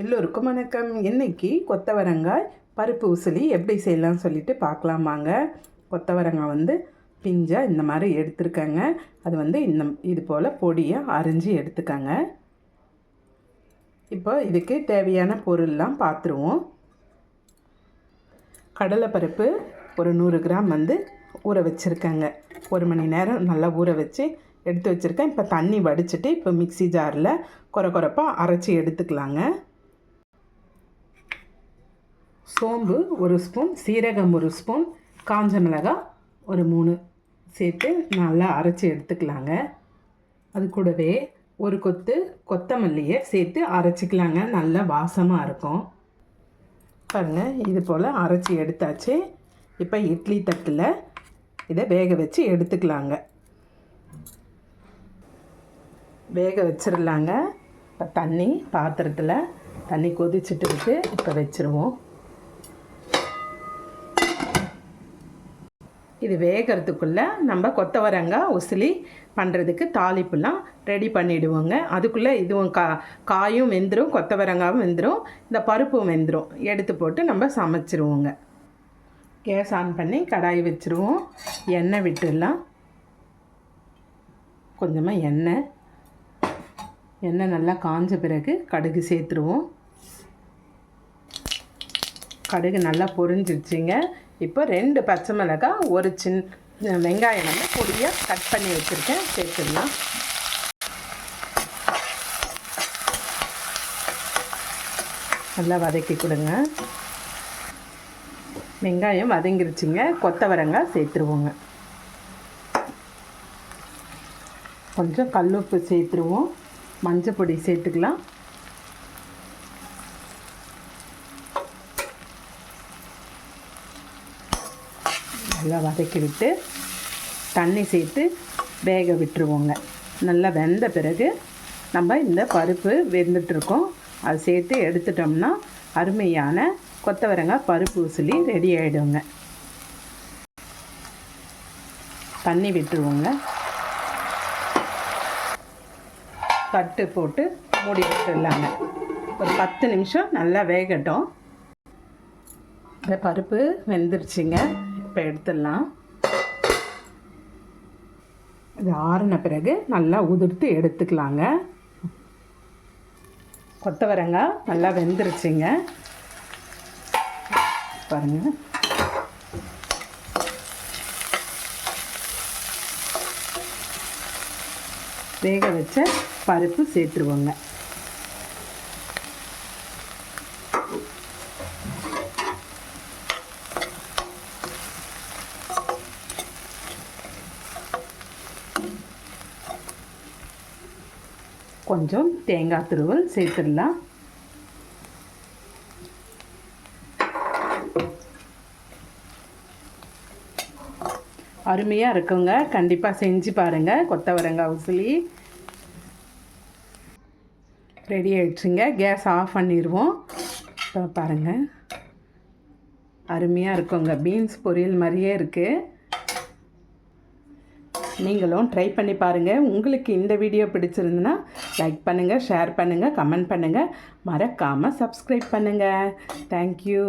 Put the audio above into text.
எல்லோருக்கும் வணக்கம். இன்றைக்கி கொத்தவரங்காய் பருப்பு உசிலி எப்படி செய்யலாம்னு சொல்லிட்டு பார்க்கலாமாங்க கொத்தவரங்காய் வந்து பிஞ்சாக இந்த மாதிரி எடுத்துருக்கேங்க. அது வந்து இந்த இது போல் பொடியாக அரிஞ்சு எடுத்துக்கங்க. இப்போ இதுக்கு தேவையான பொருள்லாம் பார்த்துருவோம். கடலைப்பருப்பு ஒரு நூறு கிராம் வந்து ஊற வச்சுருக்கேங்க. ஒரு மணி நேரம் நல்லா ஊற வச்சு எடுத்து வச்சுருக்கேன். இப்போ தண்ணி வடிச்சிட்டு இப்போ மிக்ஸி ஜாரில் குறை குறைப்பாக அரைச்சி எடுத்துக்கலாங்க. சோம்பு ஒரு ஸ்பூன் சீரகம் ஒரு ஸ்பூன் காஞ்ச மிளகாய் ஒரு மூணு சேர்த்து நல்லா அரைச்சி எடுத்துக்கலாங்க. அது கூடவே ஒரு கொத்து கொத்தமல்லியை சேர்த்து அரைச்சிக்கலாங்க. நல்லா வாசமாக இருக்கும். பாருங்கள் இது போல் அரைச்சி எடுத்தாச்சு. இப்போ இட்லி தட்டில் இதை வேக வச்சு எடுத்துக்கலாங்க. வேக வச்சிடலாங்க இப்போ தண்ணி பாத்திரத்தில் தண்ணி கொதிச்சுட்டு இருக்கு. இப்போ வச்சுருவோம். இது வேகிறதுக்குள்ளே நம்ம கொத்தவரங்காய் உசிலி பண்ணுறதுக்கு தாளிப்புலாம் ரெடி பண்ணிவிடுவோங்க அதுக்குள்ளே இதுவும் கா காயும் வெந்துடும் கொத்தவரங்காயும் வெந்துடும் இந்த பருப்பும் வெந்துடும் எடுத்து போட்டு நம்ம சமைச்சிருவோங்க. கேஸ் ஆன் பண்ணி கடாய் வச்சுருவோம். எண்ணெய் விட்டுடலாம். கொஞ்சமாக எண்ணெய். எண்ணெய் நல்லா காஞ்ச பிறகு கடுகு சேர்த்துருவோம். கடுகு நல்லா பொரிஞ்சிருச்சுங்க. இப்போ ரெண்டு பச்சை மிளகாய் ஒரு சின்ன வெங்காயம் வந்து பொடியாக கட் பண்ணி வச்சுருக்கேன். சேர்த்துடலாம். நல்லா வதக்கி கொடுங்க. வெங்காயம் வதங்கிருச்சுங்க. கொத்தவரங்காய் சேர்த்துருவோங்க. கொஞ்சம் கல்லுப்பு சேர்த்துருவோம். மஞ்சள் பொடி சேர்த்துக்கலாம். நல்லா வதக்கி விட்டு தண்ணி சேர்த்து வேக விட்டுருவோங்க. நல்லா வெந்த பிறகு நம்ம இந்த பருப்பு வெந்துட்டுருக்கோம். அது சேர்த்து எடுத்துட்டோம்னா அருமையான கொத்தவரங்காய் பருப்பு உசிலி ரெடி ஆகிடுங்க தண்ணி விட்டுருவோங்க. தட்டு போட்டு மூடி விட்டுடலாங்க ஒரு பத்து நிமிஷம் நல்லா வேகட்டும். இந்த பருப்பு வெந்துருச்சுங்க. இப்போ எடுத்துடலாம். இது ஆறின பிறகு நல்லா உதிர்த்து எடுத்துக்கலாங்க. கொத்தவரங்காய் நல்லா வெந்துருச்சுங்க. பாருங்கள் வேக வச்ச பருப்பு சேர்த்துருவோங்க. கொஞ்சம் தேங்காய் துருவல் சேர்த்துடலாம். அருமையாக இருக்குங்க. கண்டிப்பாக செஞ்சு பாருங்கள் கொத்தவரங்காய் உசிலி. ரெடி ஆகிடுச்சுங்க கேஸ் ஆஃப் பண்ணிடுவோம் இப்போ பாருங்கள் அருமையாக இருக்குங்க. பீன்ஸ் பொரியல் மாதிரியே இருக்குது நீங்களும் ட்ரை பண்ணி பாருங்கள் உங்களுக்கு இந்த வீடியோ பிடிச்சிருந்துன்னா லைக் பண்ணுங்கள் ஷேர் பண்ணுங்கள் கமெண்ட் பண்ணுங்கள் மறக்காமல் சப்ஸ்கிரைப் பண்ணுங்கள் தேங்க்யூ